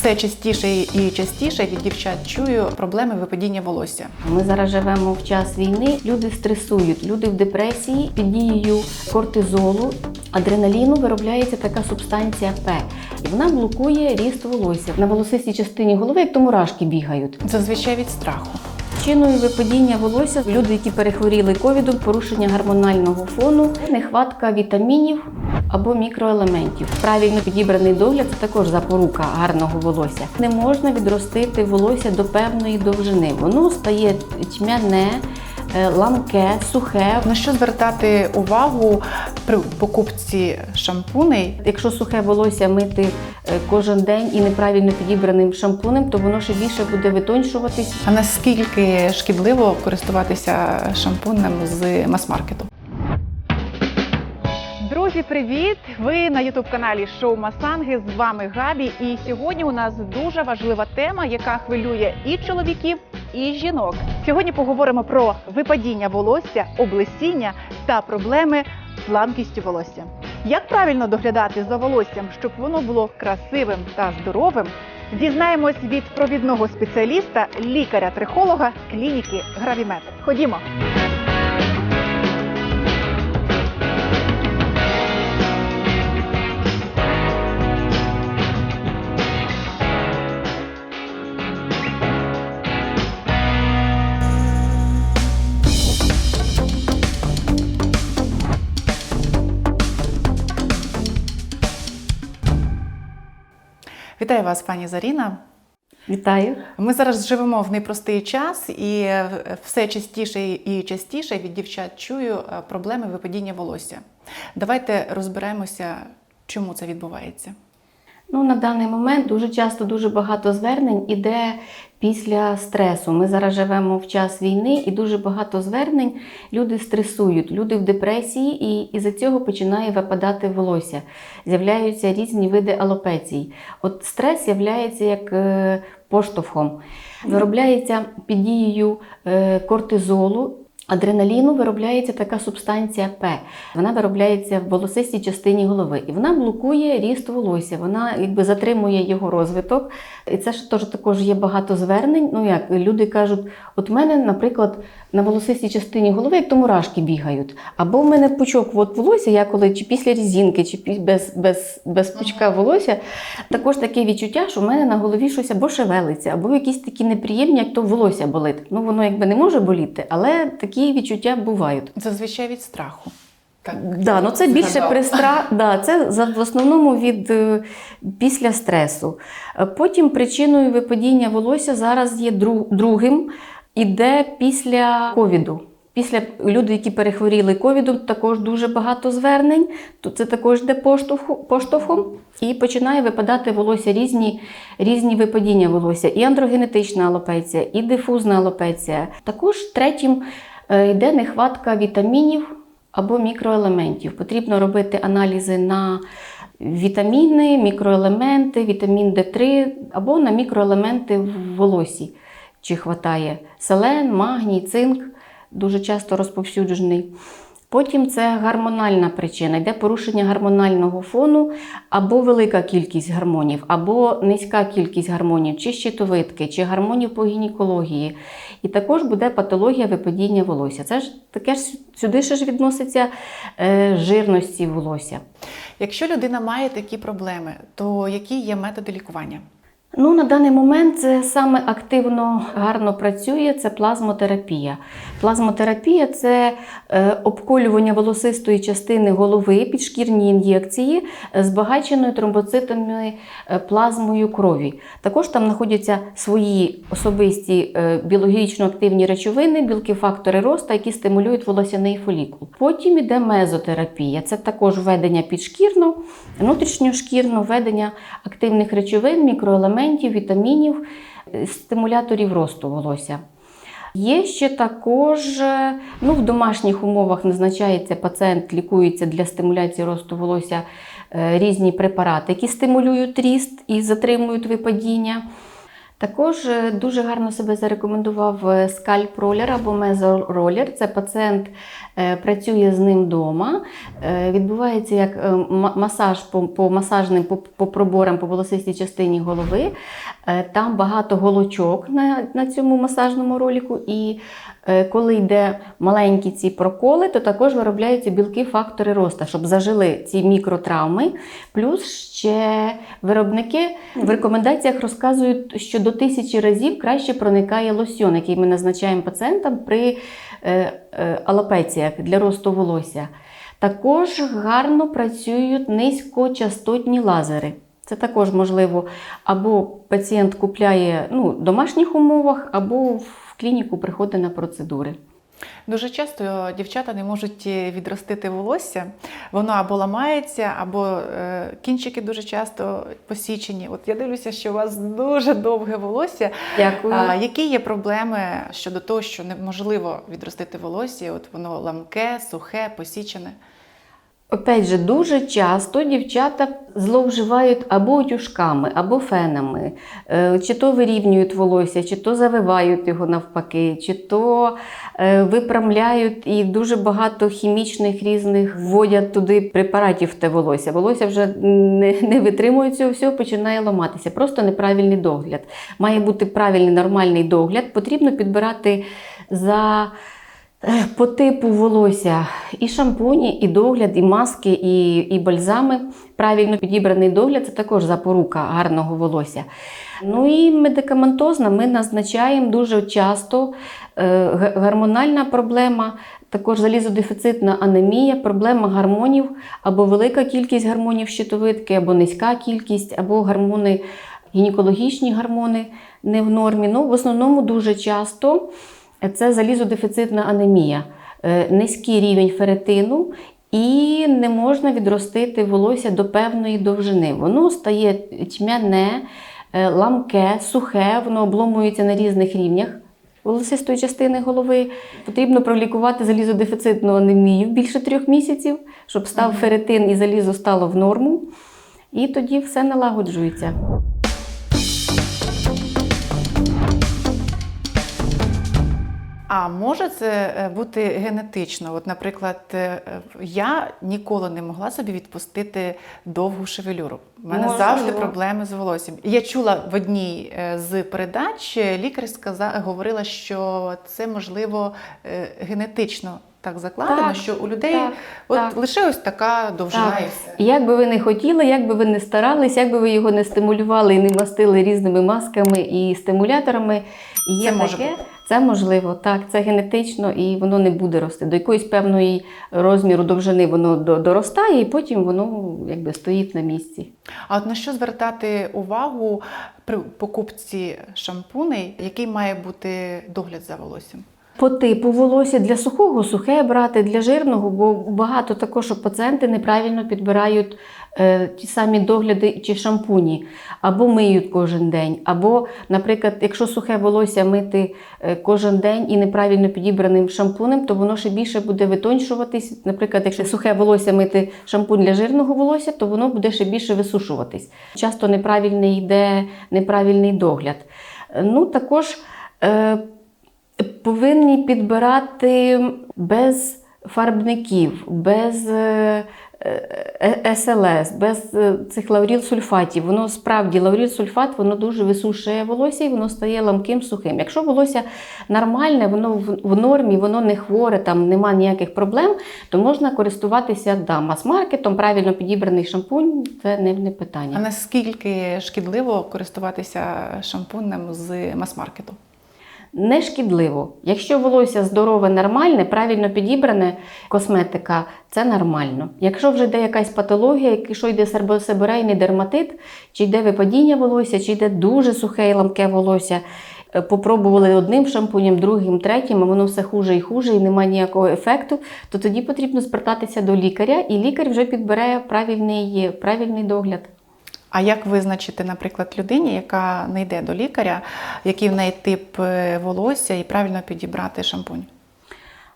все частіше і частіше від дівчат чую проблеми випадіння волосся. Ми зараз живемо в час війни. Люди стресують, люди в депресії під дією кортизолу, адреналіну виробляється така субстанція П. І вона блокує ріст волосся. На волосистій частині голови, як то мурашки бігають. Зазвичай від страху. Причиною випадіння волосся люди, які перехворіли ковідом, порушення гормонального фону, нехватка вітамінів або мікроелементів. Правильно підібраний догляд це також запорука гарного волосся. Не можна відростити волосся до певної довжини. Воно стає тьмяне, е, ламке, сухе. На що звертати увагу при покупці шампуней? Якщо сухе волосся мити е, кожен день і неправильно підібраним шампунем, то воно ще більше буде витончуватись. А наскільки шкідливо користуватися шампунем з мас-маркету? Друзі, привіт! Ви на ютуб каналі Шоу Масанги. З вами Габі. І сьогодні у нас дуже важлива тема, яка хвилює і чоловіків, і жінок. Сьогодні поговоримо про випадіння волосся, облесіння та проблеми з ламкістю волосся. Як правильно доглядати за волоссям, щоб воно було красивим та здоровим? Дізнаємось від провідного спеціаліста, лікаря-трихолога клініки Гравімет. Ходімо. Вітаю вас, пані Заріна. Вітаю! Ми зараз живемо в непростий час, і е, все частіше і частіше від дівчат чую е, проблеми випадіння волосся. Давайте розберемося, чому це відбувається. Ну, на даний момент дуже часто дуже багато звернень іде після стресу. Ми зараз живемо в час війни, і дуже багато звернень люди стресують, люди в депресії, і із-за цього починає випадати волосся. З'являються різні види алопецій. От стрес з'являється як е, поштовхом. Виробляється під дією е, кортизолу. Адреналіну виробляється така субстанція П. Вона виробляється в волосистій частині голови, і вона блокує ріст волосся. Вона якби затримує його розвиток. І це ж теж також є багато звернень. Ну як люди кажуть, от мене, наприклад, на волосистій частині голови, як то мурашки бігають. Або в мене пучок от волосся, я коли чи після різінки, чи без, без, без пучка волосся, також таке відчуття, що в мене на голові щось або шевелиться, або якісь такі неприємні, як то волосся болить. Ну воно якби не може боліти, але такі відчуття бувають. Зазвичай від страху. Так, Да, ну це більше пристра... да, це в основному від е, після стресу. Е, Потім причиною випадіння волосся зараз є другим, іде після ковіду. Після люди, які перехворіли ковідом, також дуже багато звернень. То це також йде поштовхом. І починає випадати волосся різні, різні випадіння волосся, і андрогенетична алопеція, і дифузна алопеція. Також третім йде нехватка вітамінів або мікроелементів. Потрібно робити аналізи на вітаміни, мікроелементи, вітамін Д3 або на мікроелементи в волосі, чи хватає селен, магній, цинк, дуже часто розповсюджений. Потім це гормональна причина, йде порушення гормонального фону або велика кількість гормонів, або низька кількість гормонів, чи щитовидки, чи гормонів по гінекології. І також буде патологія випадіння волосся. Це ж таке ж сюди ж відноситься е, жирності волосся. Якщо людина має такі проблеми, то які є методи лікування? Ну, на даний момент це саме активно гарно працює це плазмотерапія. Плазмотерапія це е, обколювання волосистої частини голови, підшкірні ін'єкції, е, збагаченою тромбоцитами е, плазмою крові. Також там знаходяться свої особисті біологічно активні речовини, білки фактори росту, які стимулюють волосяний фолікул. Потім іде мезотерапія. Це також введення підшкірно, внутрішньошкірно, введення активних речовин, мікроелементів, вітамінів, е, стимуляторів росту волосся. Є ще також е, ну, в домашніх умовах назначається пацієнт, лікується для стимуляції росту волосся е, різні препарати, які стимулюють ріст і затримують випадіння. Також е, дуже гарно себе зарекомендував е, скальп-ролер або мезоролер. Це пацієнт е, працює з ним вдома. Відбувається як масаж по, по масажним по, по проборам по волосистій частині голови. Там багато голочок на, на цьому масажному ролику. І коли йде маленькі ці проколи, то також виробляються білки фактори росту, щоб зажили ці мікротравми. Плюс ще виробники в рекомендаціях розказують, що до тисячі разів краще проникає лосьон, який ми назначаємо пацієнтам при е, е, алопеціях для росту волосся. Також гарно працюють низькочастотні лазери. Це також можливо, або пацієнт купляє ну, в домашніх умовах, або в клініку приходить на процедури. Дуже часто дівчата не можуть е, відростити волосся, воно або ламається, або е, кінчики дуже часто посічені. От я дивлюся, що у вас дуже довге волосся. Дякую. А які є проблеми щодо того, що неможливо відростити волосся? От воно ламке, сухе, посічене. Опять же, дуже часто дівчата зловживають або утюжками, або фенами, Е, чи то вирівнюють волосся, чи то завивають його навпаки, чи то е, випрямляють і дуже багато хімічних різних вводять туди препаратів в те волосся. Волосся вже не, не витримує цього всього, починає ламатися. Просто неправильний догляд. Має бути правильний нормальний догляд. Потрібно підбирати за. По типу волосся і шампуні, і догляд, і маски, і, і бальзами. Правильно підібраний догляд це також запорука гарного волосся. Ну і медикаментозна ми назначаємо дуже часто е, гормональна проблема, також залізодефіцитна анемія, проблема гормонів або велика кількість гормонів щитовидки, або низька кількість, або гормони, гінекологічні гормони не в нормі. Ну, в основному дуже часто це залізодефіцитна анемія, е, низький рівень феретину. І не можна відростити волосся до певної довжини. Воно стає тьмяне, е, ламке, сухе, воно обломується на різних рівнях волосистої частини голови. Потрібно пролікувати залізодефіцитну анемію більше трьох місяців, щоб став феретин і залізо стало в норму. І тоді все налагоджується. А може це е, бути генетично? От, наприклад, е, я ніколи не могла собі відпустити довгу шевелюру. У мене Можливо. завжди проблеми з волоссям. Я чула в одній е, з передач, лікар сказала, говорила, що це можливо генетично так закладено, Так, що у людей так, от так. лише ось така довжина Так. і все. І Як би ви не хотіли, як би ви не старались, як би ви його не стимулювали і не мастили різними масками і стимуляторами, є Це таке, бути. це можливо, так, це генетично і воно не буде рости. До якоїсь певної розміру довжини воно доростає, і потім воно якби стоїть на місці. А от на що звертати увагу при покупці шампуней, який має бути догляд за волоссям? По типу волосся для сухого сухе брати, для жирного, бо багато також пацієнти неправильно підбирають е, ті самі догляди чи шампуні, або миють кожен день, або, наприклад, якщо сухе волосся мити е, кожен день і неправильно підібраним шампунем, то воно ще більше буде витончуватись. Наприклад, якщо сухе волосся мити шампунь для жирного волосся, то воно буде ще більше висушуватись. Часто неправильний йде неправильний догляд. Е, Ну, також е, повинні підбирати без фарбників, без е, е, СЛС, без е, цих лауріл-сульфатів. Воно справді лауріл-сульфат воно дуже висушує волосся і воно стає ламким сухим. Якщо волосся нормальне, воно в, нормі, воно не хворе, там нема ніяких проблем, то можна користуватися да, мас-маркетом, правильно підібраний шампунь це не, питання. А наскільки шкідливо користуватися шампунем з мас-маркету? Не шкідливо. Якщо волосся здорове, нормальне, правильно підібране косметика, це нормально. Якщо вже йде якась патологія, якщо йде сербосебирейний дерматит, чи йде випадіння волосся, чи йде дуже сухе і ламке волосся, е, попробували одним шампунем, другим, третім, а воно все хуже і хуже, і немає ніякого ефекту, то тоді потрібно звертатися до лікаря, і лікар вже підбере правильний, правильний догляд. А як визначити, наприклад, людині, яка не йде до лікаря, який в неї тип е, волосся, і правильно підібрати шампунь?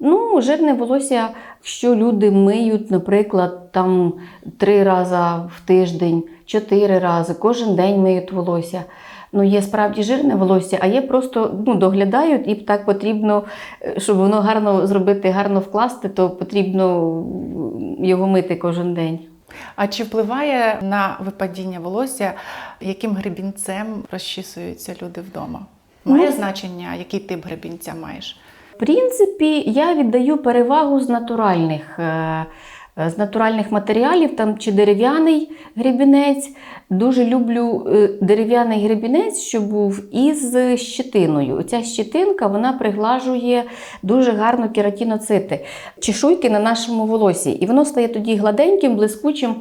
Ну, жирне волосся, якщо люди миють, наприклад, там три рази в тиждень, чотири рази, кожен день миють волосся. Ну, є справді жирне волосся, а є просто ну, доглядають, і так потрібно, е, щоб воно гарно зробити, гарно вкласти, то потрібно його мити кожен день. А чи впливає на випадіння волосся, яким гребінцем розчісуються люди вдома? Має Ну, значення, який тип гребінця маєш? В принципі, я віддаю перевагу з натуральних, е, з натуральних матеріалів, там чи дерев'яний гребінець. Дуже люблю е, дерев'яний гребінець, що був із щетиною. Оця щетинка вона приглажує дуже гарно кератіноцити, чешуйки на нашому волосі. І воно стає тоді гладеньким, блискучим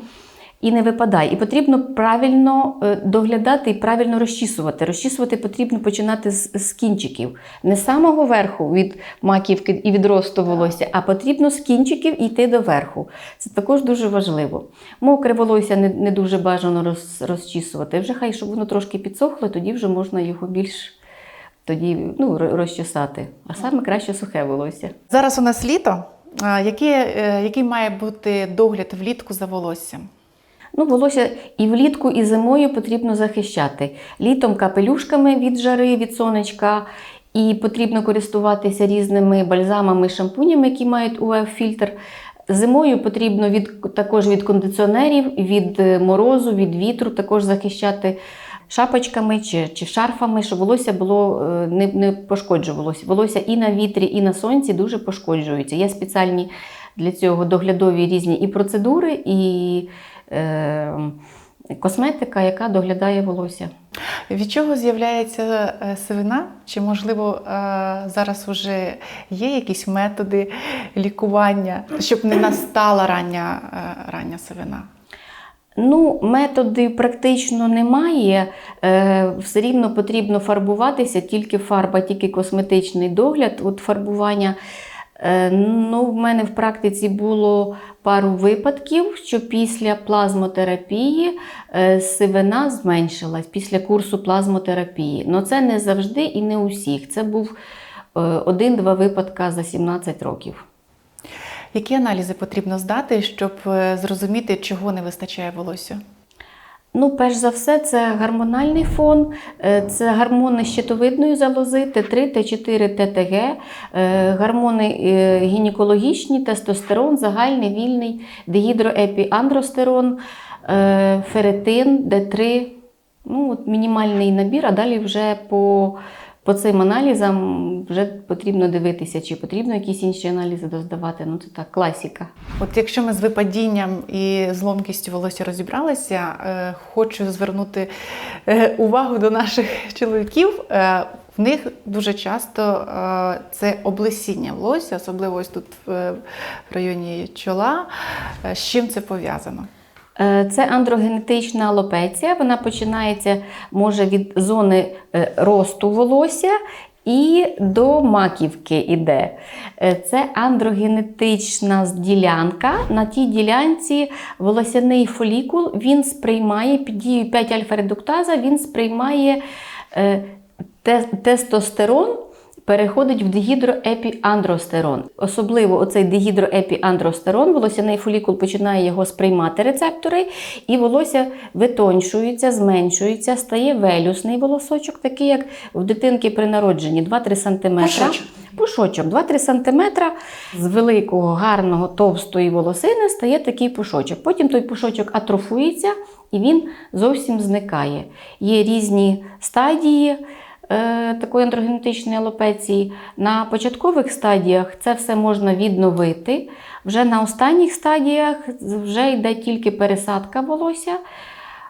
і не випадає. І потрібно правильно е, доглядати і правильно розчісувати. Розчісувати потрібно починати з, з кінчиків. Не з самого верху від маківки і від росту волосся, а потрібно з кінчиків йти до верху. Це також дуже важливо. Мокре волосся не, не дуже бажано роз, розчісувати. Вже хай, щоб воно трошки підсохло, тоді вже можна його більш тоді, ну, розчесати. А саме краще сухе волосся. Зараз у нас літо. Який, е, який має бути догляд влітку за волоссям? Ну, волосся і влітку, і зимою потрібно захищати. Літом капелюшками від жари, від сонечка. І потрібно користуватися різними бальзамами, шампунями, які мають УФ-фільтр. Зимою потрібно від, також від кондиціонерів, від е, морозу, від вітру також захищати шапочками чи, чи шарфами, щоб волосся було е, не, не пошкоджувалося. Волосся і на вітрі, і на сонці дуже пошкоджується. Є спеціальні для цього доглядові різні і процедури, і косметика, яка доглядає волосся. Від чого з'являється е, сивина? Чи, можливо, е, зараз вже є якісь методи лікування, щоб не настала рання, е, рання сивина? Ну, методи практично немає. Е, все рівно потрібно фарбуватися, тільки фарба, тільки косметичний догляд. От фарбування. Е, ну, в мене в практиці було пару випадків, що після плазмотерапії е, сивина зменшилась після курсу плазмотерапії. Ну це не завжди і не усіх. Це був е, один-два випадка за 17 років. Які аналізи потрібно здати, щоб зрозуміти, чого не вистачає волосю? Ну, перш за все, це гормональний фон, е, це гормони щитовидної залози, Т3, Т4, ТТГ, гормони е, гінекологічні, тестостерон, загальний, вільний, дегідроепіандростерон, е, феретин, Д3. Ну, от мінімальний набір, а далі вже по, по цим аналізам вже потрібно дивитися, чи потрібно якісь інші аналізи доздавати. Ну, це так, класіка. От якщо ми з випадінням і з ломкістю волосся розібралися, е, хочу звернути е, увагу до наших чоловіків. Е, в них дуже часто це облесіння волосся, особливо ось тут в, районі чола. З чим це пов'язано? Е, Це андрогенетична алопеція. Вона починається може від зони е, росту волосся і до маківки йде. Е, Це андрогенетична ділянка. На тій ділянці волосяний фолікул він сприймає під дією 5 альфа-редуктаза, він сприймає тестостерон переходить в дегідроепіандростерон. Особливо оцей дегідроепіандростерон, волосяний фолікул починає його сприймати рецептори, і волосся витончується, зменшується, стає велюсний волосочок, такий як в дитинки при народженні 2-3 см. Пушочок. Пушочок 2-3 см з великого, гарного, товстої волосини стає такий пушочок. Потім той пушочок атрофується і він зовсім зникає. Є різні стадії такої андрогенетичної алопеції. На початкових стадіях це все можна відновити. Вже на останніх стадіях вже йде тільки пересадка волосся.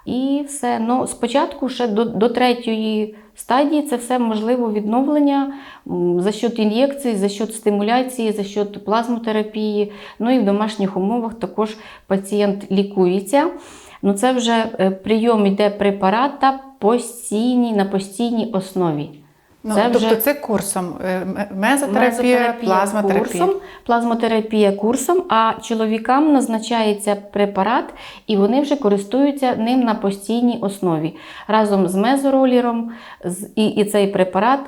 І все. Ну, спочатку ще до, до третьої стадії це все можливо відновлення за счет ін'єкцій, за счет стимуляції, за счет плазмотерапії. Ну і в домашніх умовах також пацієнт лікується. Ну, це вже е, прийом йде препарата постійній, на постійній основі. Ну, Це тобто вже- це курсом е, м- мезотерапія, плазмотерапія. курсом, плазмотерапія курсом, а чоловікам назначається препарат, і вони вже користуються ним на постійній основі. Разом з мезороліром і, і цей препарат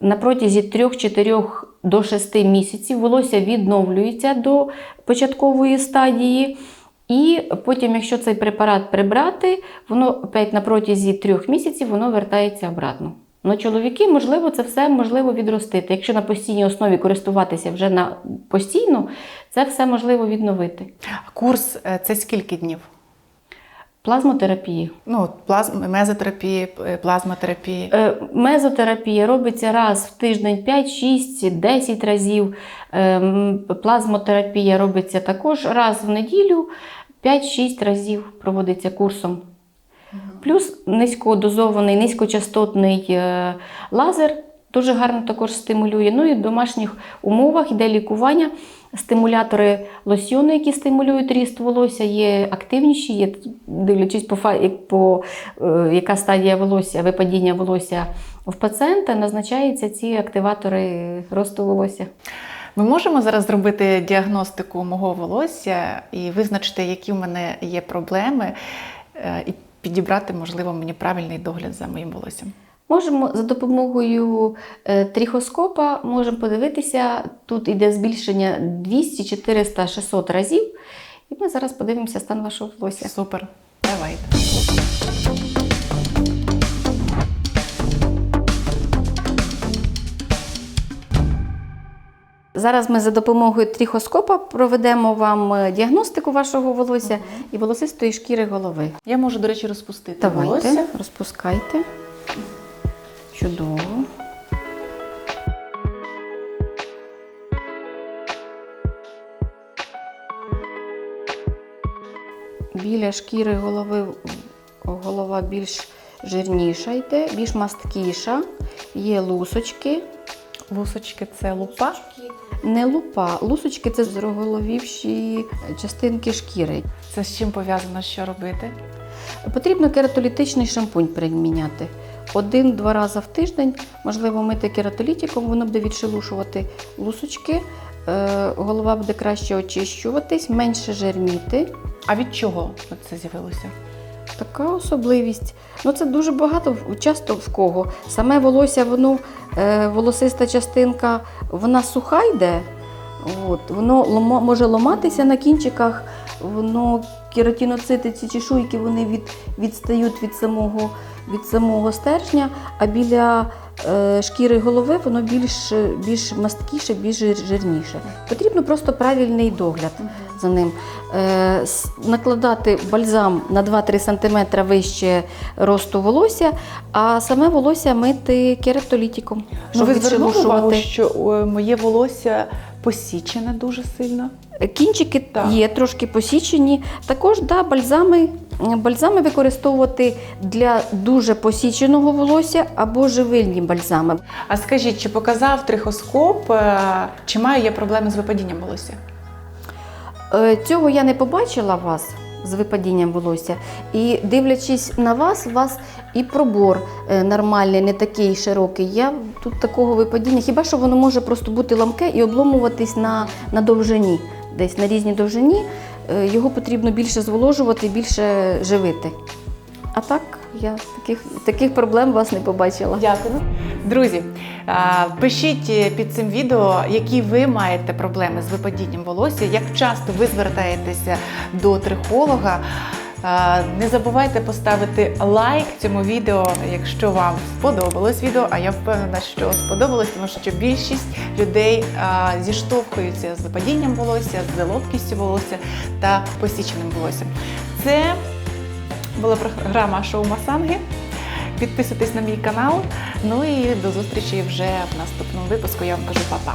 на протязі 3-4 до 6 місяців волосся відновлюється до початкової стадії. І потім, якщо цей препарат прибрати, воно опять на протязі трьох місяців воно вертається обратно. Ну, чоловіки, можливо, це все можливо відростити. Якщо на постійній основі користуватися вже на постійно, це все можливо відновити. Курс е, це скільки днів? Плазмотерапії. Ну, плазм, мезотерапії, е, плазмотерапії. Е, Мезотерапія робиться раз в тиждень 5, 6, 10 разів. Е, Плазмотерапія робиться також раз в неділю, 5-6 разів проводиться курсом. Плюс низькодозований, низькочастотний е, лазер дуже гарно також стимулює. Ну і в домашніх умовах йде лікування. Стимулятори лосьйони, які стимулюють ріст волосся, є активніші, є, дивлячись по, по е, яка стадія волосся, випадіння волосся в пацієнта, назначаються ці активатори росту волосся. Ми можемо зараз зробити діагностику мого волосся і визначити, які в мене є проблеми, е, і підібрати, можливо, мені правильний догляд за моїм волоссям. Можемо за допомогою е, трихоскопа можемо подивитися, тут іде збільшення 200, 400, 600 разів. І ми зараз подивимося стан вашого волосся. Супер. Давайте. Зараз ми за допомогою трихоскопа проведемо вам е, діагностику вашого волосся і волосистої шкіри голови. Я можу, до речі, розпустити Давайте, волосся. розпускайте. Чудово. Біля шкіри голови голова більш жирніша йде, більш масткіша, є лусочки. Лусочки це лупа. Не лупа, лусочки це зроголовівші частинки шкіри. Це з чим пов'язано, що робити? Потрібно кератолітичний шампунь приміняти. Один-два рази в тиждень, можливо, мити кератолітиком, воно буде відшелушувати лусочки, е, голова буде краще очищуватись, менше жирніти. А від чого це з'явилося? Така особливість. Ну це дуже багато, часто в кого. Саме волосся, воно, е, волосиста частинка, вона суха йде. От, воно лома, може ломатися на кінчиках, воно кератиноцити, ці чешуйки вони від, відстають від самого, від самого стержня, а біля е, шкіри голови воно більш, більш масткіше, більш жирніше. Потрібно просто правильний догляд за ним. Е, накладати бальзам на 2-3 см вище росту волосся, а саме волосся мити кератолітиком, Ну, ви звернули увагу, що е, моє волосся посічене дуже сильно. Кінчики Так. є трошки посічені. Також да, бальзами, бальзами використовувати для дуже посіченого волосся або живильні бальзами. А скажіть, чи показав трихоскоп, е, чи маю я проблеми з випадінням волосся? Е, Цього я не побачила вас з випадінням волосся. І дивлячись на вас, у вас і пробор е, нормальний, не такий широкий. Я тут такого випадіння. Хіба що воно може просто бути ламке і обломуватись на, на довжині, десь на різній довжині. Е, Його потрібно більше зволожувати, більше живити. А так я таких, таких проблем вас не побачила. Дякую. Друзі, пишіть під цим відео, які ви маєте проблеми з випадінням волосся, як часто ви звертаєтеся до трихолога. Не забувайте поставити лайк цьому відео, якщо вам сподобалось відео. А я впевнена, що сподобалось, тому що більшість людей зіштовхуються з випадінням волосся, з лопкістю волосся та посіченим волоссям. Це була програма Шоу Масанги. Підписуйтесь на мій канал. Ну і до зустрічі вже в наступному випуску. Я вам кажу па-па.